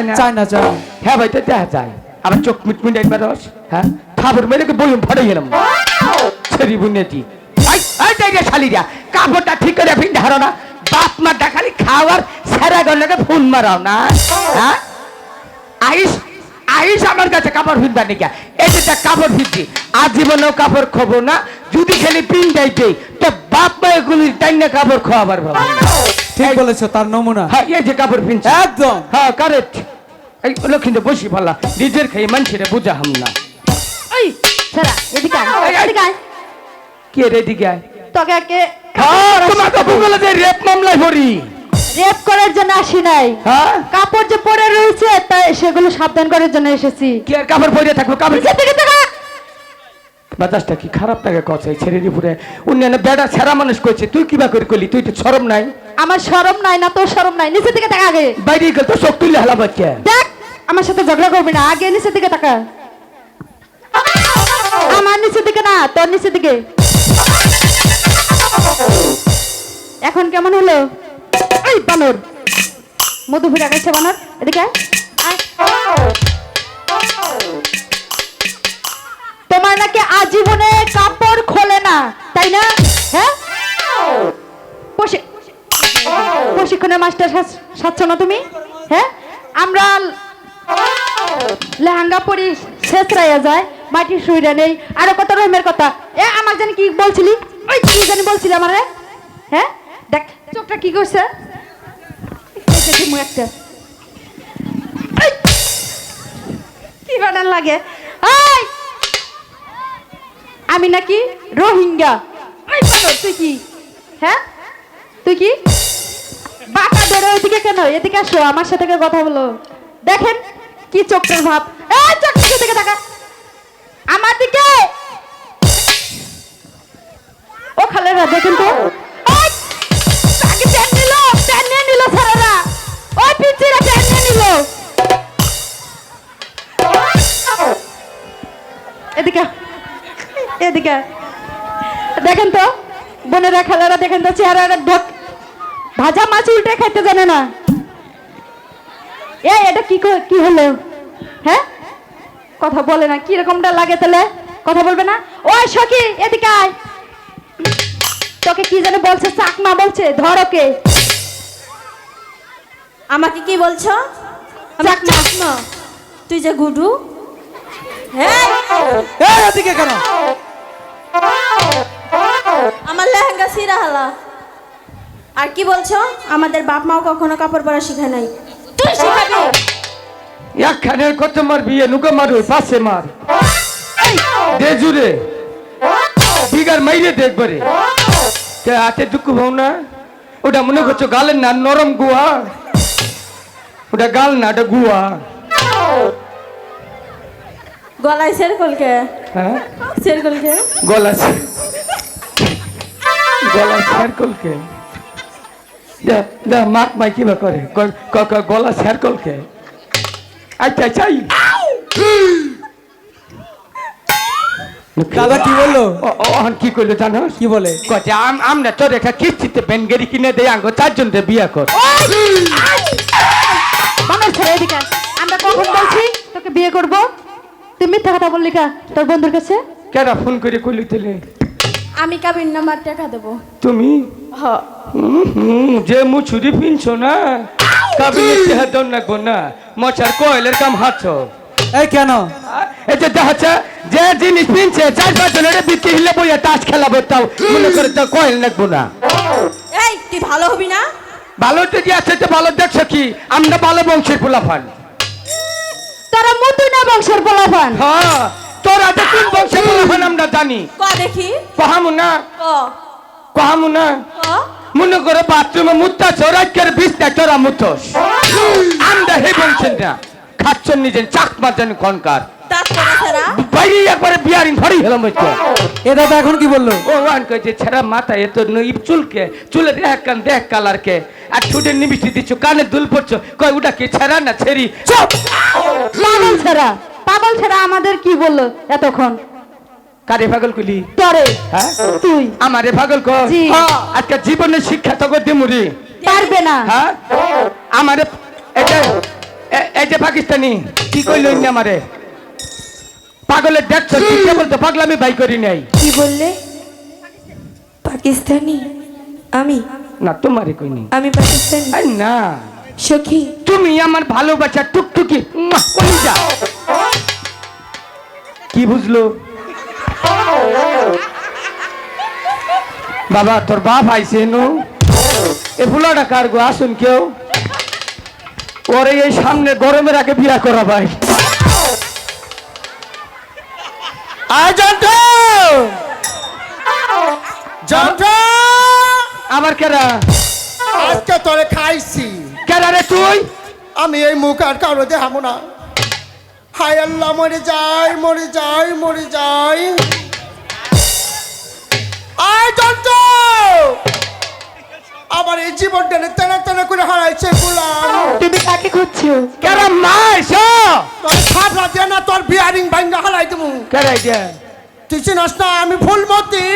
চায় না। চায় না চায়। হ্যাঁ ভাই তো দেখা যায়। আমার চোখ মিটমিট একবার রস হ্যাঁ? খাবার মেরে বই ভরে গেলাম ছেড়ি বুনেটি শালিরা কাপড়টা ঠিক করে ফিন ধারো না। বাপ মা খালি খাওয়ার সেরা গন্ডাকে ফোন মারাও না। হ্যাঁ? আইস আইস আমার কাছে কাপড় ফিনবার নাকি এই যে কাপড় ফিরছি আজীবনেও কাপড় খবো না। যদি খালি পিন যাইতে তো বাপ মা এগুলি তাই না কাপড় খাওয়াবার ভাবো ঠিক বলেছ তার নমুনা। হ্যাঁ এই যে কাপড় ফিনছি একদম। হ্যাঁ কারেক্ট এই লক্ষ্মীতে বসি ভালা নিজের খেয়ে মানুষের বুঝা হাম না। এই ছাড়া এদিকে আয়। এদিকে আয়। কে রে দিকে আয়? তোকে একে হ্যাঁ তোমাকে বলে যে রেপ মামলায় ভরি রেপ করার জন্য আসি নাই। হ্যাঁ? কাপড় যে পরে রয়েছে তাই সেগুলো সাবধান করার জন্য এসেছি। কি আর কাপড় পরে থাকব? কাপড় নিচের দিকে বাতাসটা কি খারাপ লাগে কথা? ছেড়ে দিয়ে পুরে অন্যান্য বেড়া ছেড়া মানুষ করছে তুই কিবা করে করলি তুই তো সরম নাই। আমার শরম নাই না তোর শরম নাই। নিচের দিকে তাকা আগে। বাইরে গেল তো চোখ তুললে হেলা বাচ্চা। দেখ আমার সাথে ঝগড়া করবি না আগে নিচের দিকে তাকা। আমার নিচের দিকে না তোর নিচের দিকে। এখন কেমন হলো? এই বানর। মধু ফিরে গেছে বানর এদিকে আয়। তোমার নাকি আজীবনে কাপড় খোলে না, তাই না? হ্যাঁ? প্রশি- প্রশিক্ষণের মাস্টার সাচ্ছ না তুমি? হ্যাঁ? আমরা লেহেঙ্গা পরি শেষরাইয়া যায় মাটির শুইরা নেই। আরও কত রকমের কথা। এ, আমার জানি কি বলছিলি? ওই কি জানি বলছিলি আমারে? হ্যাঁ? দেখ, চোখটা কি করছে? একটা। কি বানান লাগে? এই! আমি নাকি রোহিঙ্গা। তুই কি? হ্যাঁ? তুই কি? বাঁকা ধরে ওইদিকে কেন? এদিকে আসো, আমার সাথে কথা বলো। দেখেন কি চোখটার ভাব। চোখটা দিকে টাকা আমার দিকে! ও খালেরা দেখেন তো এদিকে এদিকে। দেখেন তো বোনেরা খালারা দেখেন তো চেহারা ঢোক। ভাজা মাছ উল্টে খাইতে জানে না। এই এটা কি কি হলো? হ্যাঁ? কথা বলে না কি রকমটা লাগে তাহলে? কথা বলবে না? ওই সখি এদিকে আয়। তোকে কি জানে বলছে চাকমা বলছে ধর ওকে। আমাকে কি বলছো? চাকমা। তুই যে গুডু। হ্যাঁ। এই এদিকে কেন? আমার লেহেঙ্গা সিরা হালা। আর কি বলছো? আমাদের বাপ মাও কখনো কাপড় পরা শিখায় নাই। তুই শিখাবি? একখানের কত মার বিয়ে নুকে মারু পাশে মার। এই, দে জুড়ে। বিগার মাইরে দেখবারে তে হাতে দুঃখ ভাও না? ওটা মনে করছ গালের না নরম গুয়া? ওটা গাল না ওটা গুয়া। গলায় সেরকলকে হ্যাঁ? সেরকলকে গলা সে- গলা সার্কলকে মাক মাই কিবা করে। গলা সার্কলকে আচ্ছা আচ্ছা এই। দাদা কি বলল? ও- কি করল জানোস কি বলে? কচ্ছে আম আমরা তোর একটা কিস্তিতে বেনগেরি কিনে দেয় আঙ্গ চারজন বিয়া কর। আমরা কখন বলছি তোকে বিয়ে করব? তুই মিথ্যা কথা বললি কা? তোর বন্ধুর কাছে? কেরা ফোন করে কইলি তেলে আমি কাবির নাম্বার টাকা দেবো। তুমি? হ। হুম, হুম, যে মু ছুরি পিনছো না কাবিনের চেহারা দন রাখব না। মশার কয়েলের কাম হাতছ এই কেন? এই যে দেখাচ্ছে যে জিনিস পিনছে চার পাঁচ জনের বিক্রি হিলে বইয়া তাস খেলাবো তাও মনে করে তো কয়েল রাখব না। এই তুই ভালো হবি না? ভালো তো যে আছে তো ভালো দেখছ কি? আমরা ভালো বংশের পোলাফান তোরা মতুনা বংশের পোলাপান হ্যাঁ তোরা তো কোন বংশের পোলাফান আমরা জানি। ক দেখি। কহামু না ক। কহামু না ক। মনে করে বাথরুমে মুত্তা চোরাকের বিছটা চোরা মুতস আমরা হে বংশের না। খাচ্ছেন নিজের চাকমা মারছেন কনকার দাঁত করে ছাড়া বাইরে একবারে বিয়ারিন ধরি। হেলাম হচ্ছে এ দাদা এখন কি বলল? ও আন কইছে ছেড়া মাথা এত নই চুলকে চুলে দেখ কান দেখ কালার কে আর ঠুটে নিবিষ্টি দিচ্ছ কানে দুল পড়ছো। কয় ওটা কি ছেড়া না ছেড়ি? চুপ! পাগল ছেড়া। পাগল ছেড়া আমাদের কি বলল এতক্ষণ? কারে পাগল কইলি? তরে। হ্যাঁ? তুই। আমারে পাগল। হ্যাঁ, আজকে জীবনের শিক্ষা তো করতে মুড়ি পারবে না। হ্যাঁ? আমারে এটা এই যে পাকিস্তানি কি কইল আমারে? পাগলের দেখছ কি বলতো পাগলামি ভাই করি নাই। কি বললে? পাকিস্তানি? আমি? না তোমারে কইনি আমি পাকিস্তানি। আই না। সখী। তুমি আমার ভালোবাসা টুকটুকি উম্মা, কলিজা কি বুঝলো? বাবা তোর বাপ আইছে নু? এ ফুলাটা কার গো আসুন কেউ। ওরে এই সামনে গরমের আগে বিয়া করা ভাই আবার কেরা? আজকে তোরে খাইছি। কেরা রে তুই? আমি এই মুখ আর কারও দেখাবো না। হাই আল্লাহ মরে যাই মরে যাই মরে যাই। আয় জন্টু আমার এই জীবন টেনে টেনে টেনে করে হারাইছে গুলাম। তুমি কাকে খুঁজছো? কেরা মাইছ তোর দিয়ে না তোর বিয়ারিং ভাঙ্গা হারাই দেবো। কেরা এটা তুই চিনস না আমি ফুলমতি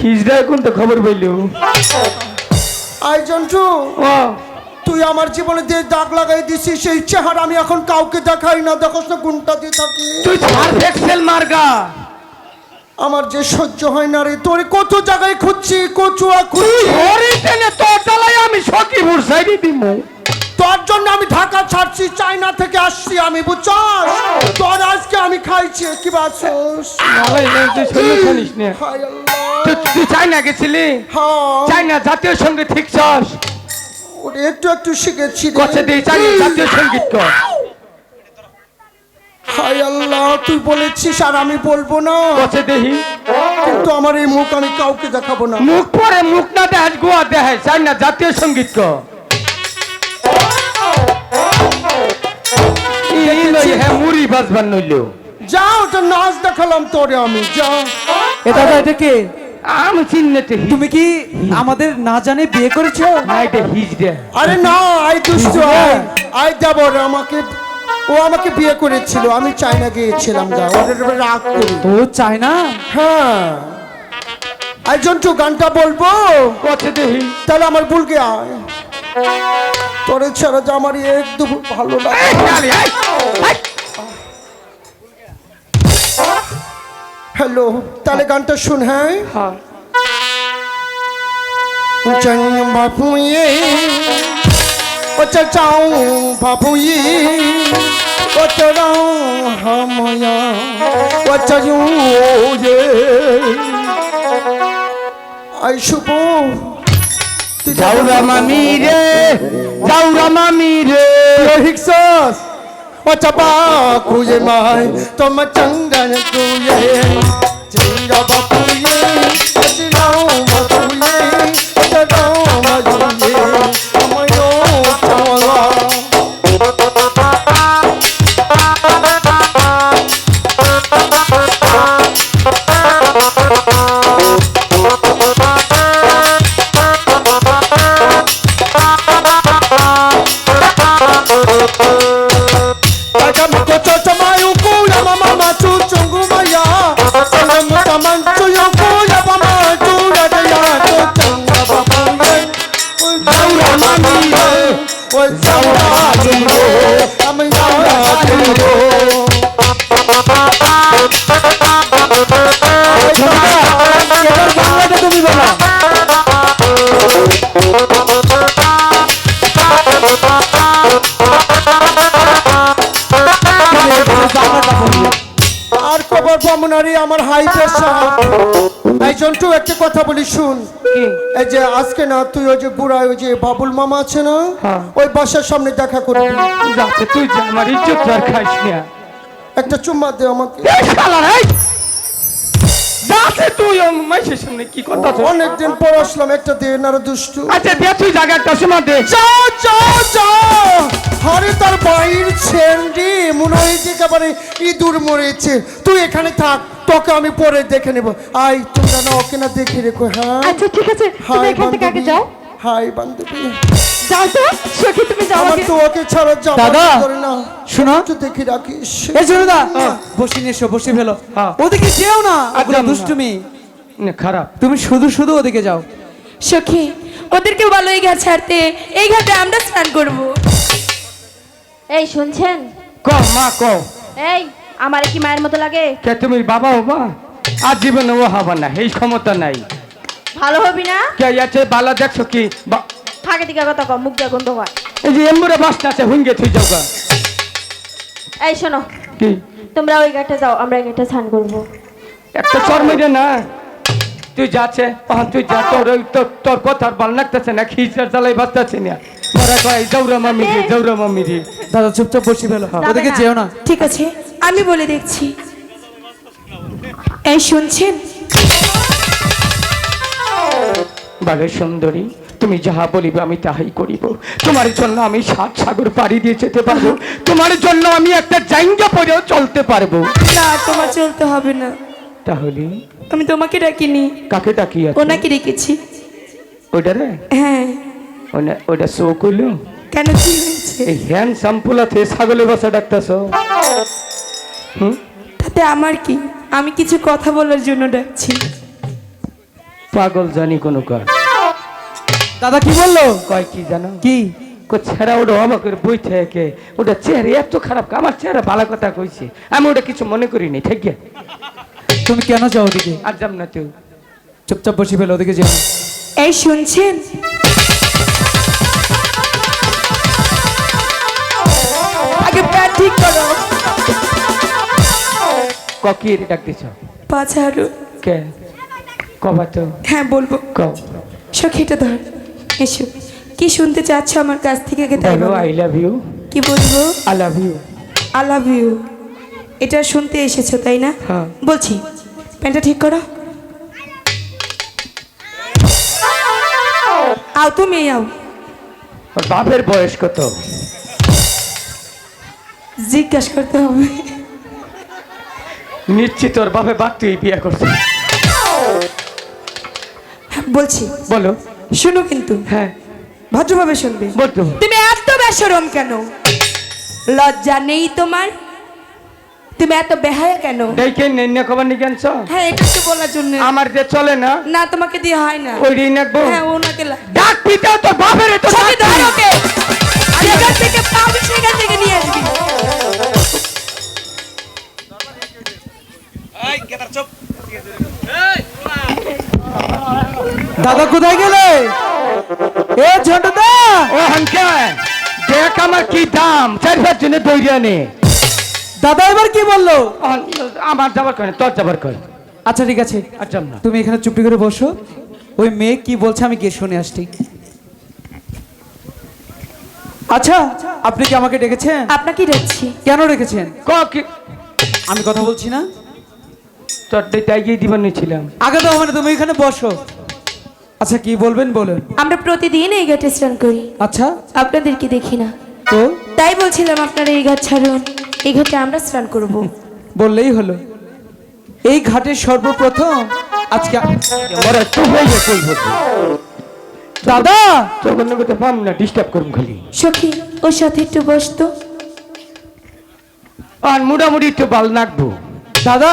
হিজড়া কোন তো খবর পাইলো? আয় জন্টু তুই আমার জীবনে যে দাগ লাগাই দিছিস সেই চেহারা আমি এখন কাউকে দেখাই না। দেখোস না গুণটা দিয়ে থাকি। তুই পারফেক্ট মার্গা আমার যে সহ্য হয় না রে তোর কত জায়গায় খুঁজছি কচুয়া খুঁজছি। টেনে তোর ডালাই আমি সখীপুর সাইডে দিমু তোর জন্য আমি ঢাকা ছাড়ছি চায়না থেকে আসছি আমি বুঝছস? তোর আজকে আমি খাইছি কি বাসস? তুই শুনে শুনিস না। হায় আল্লাহ। তুই তুই চাইনা গেছিলি? হ্যাঁ। চাইনা জাতীয় সংগীত শিখছস? ওরে একটু একটু শিখেছি। কছে দিয়ে চাইনা জাতীয় সংগীত কর। হায় আল্লাহ তুই বলেছিস আর আমি বলব না। দেহি? কিন্তু আমার এই মুখ আমি কাউকে দেখাবো না। মুখ পরে মুখ না দেখাস গোয়া চাইনা জাতীয় সংগীত হ্যাঁ মুড়ি বাজবার নইলো যাও ওটা নাচ দেখালাম তোরে আমি যা এ দাদা এটা কে? আমি চিনতে তুমি কি আমাদের না জানে বিয়ে করেছ? না এটা হিজড়া আরে না আই দুষ্টু আই আই দেবর আমাকে ও আমাকে বিয়ে করেছিল আমি চায়না গিয়েছিলাম গা ওদের উপরে রাগ করি। ও চায় না হ্যাঁ। আই জন্টু গানটা বলব? কছে দেহি। তাহলে আমার ভুলকে আয়। তোরে ছাড়া যে আমার একদম ভালো লাগে। হ্যালো তাহলে গানটা শুন হ্যাঁ? হ্যাঁ। বাপু ইয়ে ও চাও বাপু চাইও ইয়ে আই শুভ তুই যাওরা মামি রে যাওরা মামি রে হিকসস ও চাপা কুয়ে মাই তোম চঙ্গন কুয়ে চিঙ্গা বাপু বমনারি আমার হাই প্রেশার এই জন্টু একটা কথা বলি শুন। এই যে আজকে না তুই ওই যে বুড়া ওই যে বাবুল মামা আছে না হ্যাঁ। ওই বাসার সামনে দেখা করে তুই আমার ইজ্জত আর খাইস না। একটা চুম্মা দে আমাকে। তুই মাইসের সামনে কি কথা তো অনেকদিন পর আসলাম একটা দে নারা দুষ্টু। আচ্ছা দে তুই জায়গা একটা সময় দে। যাও যাও যাও। হরে তার বাইর ছেন্ডি মনে হয়েছে একেবারে ইঁদুর মরেছে। তুই এখানে থাক তোকে আমি পরে দেখে নেব। আই তোমরা না ওকে না দেখে রেখো হ্যাঁ? আচ্ছা ঠিক আছে। তুমি এখান থেকে আগে যাও। হাই বান্ধবী। যাও তো সখী তুমি যাও আমার আগে। তো ওকে ছাড়া যাওয়া দাদা, শোনো। একটু দেখে রাখিস। এই জনদা বসে নিয়ে এসো বসে ফেলো। হ্যাঁ। ওদিকে যেও না ওগুলো দুষ্টুমি। না, খারাপ। তুমি শুধু শুধু ওদিকে যাও। সখী ওদেরকে বলো এই ঘাট ছাড়তে এই ঘাটে আমরা স্নান করব। এই শুনছেন? ক মা ক এই আমার কি মায়ের মতো লাগে? কে তুমি বাবা ও মা? আর জীবনে ও হবা না এই ক্ষমতা নাই। ভালো হবি না? কে আছে বালা দেখছ কি? থাকে দিকে কথা কম মুখ দিয়ে গন্ধ হয়। এই যে এমবুরে বাসটা আছে হুঙ্গে থুই যাও গা। এই শোনো কি? তোমরা ওই ঘাটে যাও আমরা এই ঘাটে স্নান করব। একটা চর মেরে না। তুই যাচ্ছে তখন তুই যা তোর ওই তোর তোর কথার ভালো লাগতেছে না খিচার চালাই বাঁচতেছে না। মরা কয় জৌরা মামি রে জৌরা মামি রে দাদা চুপচাপ বসে ফেলো। ওদিকে না। যেও না। ঠিক আছে আমি বলে দেখছি। এই শুনছেন? বারে সুন্দরী তুমি যাহা বলিবে আমি তাহাই করিব। তোমার জন্য আমি সাত সাগর পাড়ি দিয়ে যেতে পারব। তোমার জন্য আমি একটা জাইঙ্গা পরেও চলতে পারব। না তোমার চলতে হবে না। তাহলে? আমি তোমাকে ডাকিনি। কাকে ডাকি আছে ওনাকে রেখেছি ওইটা রে হ্যাঁ। ওনা- ওইটা শো করল? কেন কি হয়েছে? এই হ্যান সাম্পুলাতে ছাগলে বসা ডাকতেছ? হুম? তাতে আমার কি? আমি কিছু কথা বলার জন্য ডাকছি। পাগল জানি কোনো কাজ। দাদা কি বলল? কয় কি জানো? কি? কো ছেড়া ওটা অবাক করে বই থেকে। ওটা চেহারা এত খারাপ আমার চেহারা ভালো কথা কইছে। আমি ওটা কিছু মনে করিনি ঠিক আছে তুমি কেন যাও ওদিকে? আর যাম না তুই চুপচাপ বসে ফেলো ওদিকে যেও। এই শুনছেন? আগে প্যাট ঠিক করো। ককির ডাক দিছ? পাছাড়ো কে? কবা তো। হ্যাঁ বলব। ক সখীটা ধর। এসো কি শুনতে চাচ্ছ আমার কাছ থেকে আগে তাই বলো। আই লাভ ইউ কি বলব? I love you I love you এটা শুনতে এসেছ তাই না? হ্যাঁ। বলছি প্যান্টটা ঠিক করো। আও তুমি আও। বাপের বয়স কত? জিজ্ঞাসা করতে হবে। নিশ্চিত ওর বাপে বাদ তুই বিয়ে করছে। বলছি বলো। শুনো কিন্তু। হ্যাঁ। ভদ্রভাবে শুনবে। বলতো। তুমি এত বেসরম কেন? লজ্জা নেই তোমার? তুমি এত বেহায়া কেন? দেখে নেন্য খবর নি আনছ? হ্যাঁ এটা তো বলার জন্য। আমার যে চলে না না তোমাকে দিয়ে হয় না। ওই ঋণ হ্যাঁ ওনাকে ডাক পিতা তো বাপের তো দাদা কোথায় গেলে? এ ঝন্টুদা! ও হানকে দেখ আমার কি দাম চার পাঁচ জনে দৈরিয়া নে দাদা এবার কি বলল? আমার যাবার কয় না, তোর যাবার কয়। আচ্ছা ঠিক আছে। যাম না। তুমি এখানে চুপটি করে বসো। ওই মেয়ে কি বলছে আমি গিয়ে শুনে আসছি। আচ্ছা আপনি কি আমাকে ডেকেছেন? আপনাকে ডাকছি। কেন রেখেছেন ক কি? আমি কথা বলছি না? তোর তাই গিয়ে দিবার নিয়েছিলাম আগে তো মানে তুমি এখানে বসো। আচ্ছা কি বলবেন বলেন। আমরা প্রতিদিন এই ঘাটে স্নান করি। আচ্ছা। আপনাদেরকে দেখি না। তো? তাই বলছিলাম আপনারা এই ঘাট ছাড়ুন এই ঘাটে আমরা স্নান করব। বললেই হলো। এই ঘাটের সর্বপ্রথম আজকে মরা তো হয়ে যায় দাদা! তখন করতে পাম না ডিস্টার্ব করুন খালি। সখী ওর সাথে একটু বসতো আর মোটামুটি একটু বাল নাকবো। দাদা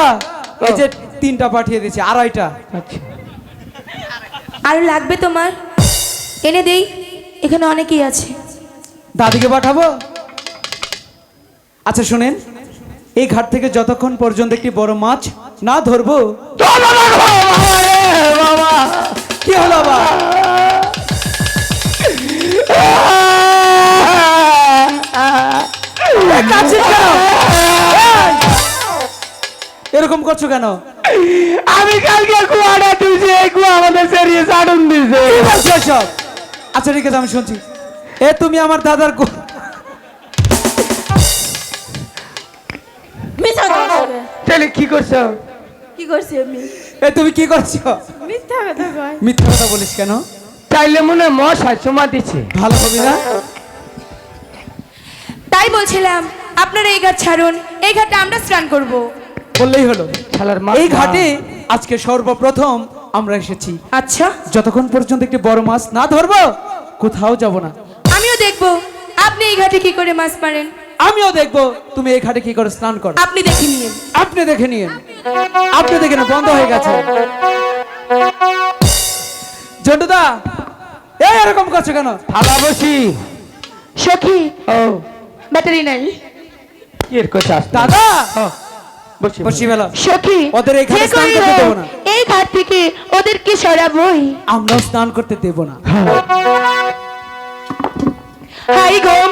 এই যে তিনটা পাঠিয়ে দিয়েছে আড়াইটা। আচ্ছা। আর লাগবে তোমার? এনে দেই, এখানে অনেকেই আছে। দাদিকে পাঠাবো? আচ্ছা শুনেন, এই ঘাট থেকে যতক্ষণ পর্যন্ত একটি বড় মাছ না ধরবো, কি হলো! এরকম করছ কেন? আমি কালকে কুয়াটা তুলছি এই কুয়া আমাদের সেরিয়ে সাডুন দিছে কি বলছো এসব? আচ্ছা ঠিক আছে আমি শুনছি। এ তুমি আমার দাদার কো- মিথ্যা কথা তাহলে কি করছ? কি করছি আমি? এ তুমি কি করছ? মিথ্যা কথা কয়। মিথ্যা কথা বলিস কেন? তাইলে মনে হয় মশাই চুমা দিছে ভালো হবে না? তাই বলছিলাম আপনারা এই ঘাট ছাড়ুন এই ঘাটে আমরা স্নান করব। বললেই হলো। শালার মা এই ঘাটে আজকে সর্বপ্রথম আমরা এসেছি। আচ্ছা। যতক্ষণ পর্যন্ত একটি বড় মাছ না ধরবো কোথাও যাব না। আমিও দেখব। আপনি এই ঘাটে কি করে মাছ মারেন? আমিও দেখব তুমি এই ঘাটে কি করে স্নান করো। আপনি দেখে নিন আপনি দেখে নিন আপনি দেখে না বন্ধ হয়ে গেছে। জন্টুদা এই এরকম করছ কেন? থালা বসি। সখী ও। ব্যাটারি নাই। কি এর কথা দাদা বসিবেলা ওদের এখানে স্নান করতে দেব না। এই ঘাট থেকে ওদেরকে সরাবই। আমরা স্নান করতে দেব না। হাই গম